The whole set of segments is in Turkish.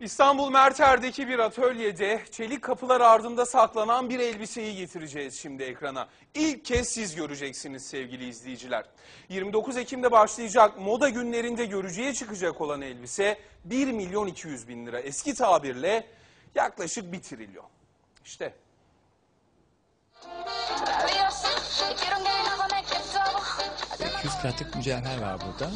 İstanbul Merter'deki bir atölyede çelik kapılar ardında saklanan bir elbiseyi getireceğiz şimdi ekrana. İlk kez siz göreceksiniz sevgili izleyiciler. 29 Ekim'de başlayacak moda günlerinde görücüye çıkacak olan elbise 1 milyon 200 bin lira. Eski tabirle yaklaşık 1 trilyon. İşte 200 kratlık mücevher var burada.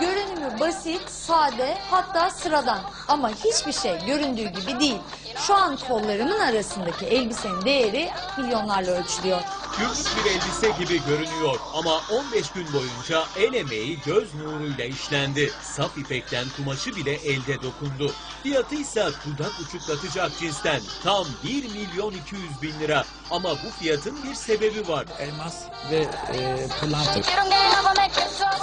Görünümü basit, sade, hatta sıradan. Ama hiçbir şey göründüğü gibi değil. Şu an kollarımın arasındaki elbisenin değeri milyonlarla ölçülüyor. Günlük bir elbise gibi görünüyor ama 15 gün boyunca el emeği göz nuruyla işlendi. Saf ipekten kumaşı bile elde dokundu. Fiyatı ise dudak uçuklatacak cinsten tam 1 milyon 200 bin lira. Ama bu fiyatın bir sebebi var. Elmas ve e, pırlanta,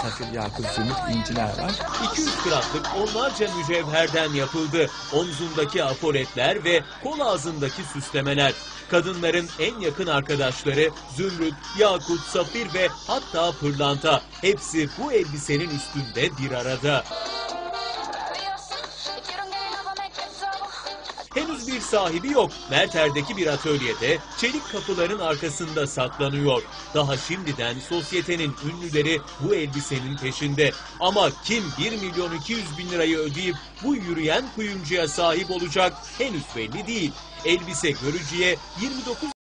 safir, yakut, zümrüt, inciler var. 200 kratlık onlarca mücevherden yapıldı. Omzundaki apoletler ve kol ağzındaki süslemeler. Kadınların en yakın arkadaşları zümrüt, yakut, safir ve hatta pırlanta. Hepsi bu elbisenin üstünde bir arada. Henüz bir sahibi yok. Merter'deki bir atölyede çelik kapıların arkasında saklanıyor. Daha şimdiden sosyetenin ünlüleri bu elbisenin peşinde. Ama kim 1 milyon 200 bin lirayı ödeyip bu yürüyen kuyumcuya sahip olacak henüz belli değil. Elbise görücüye 29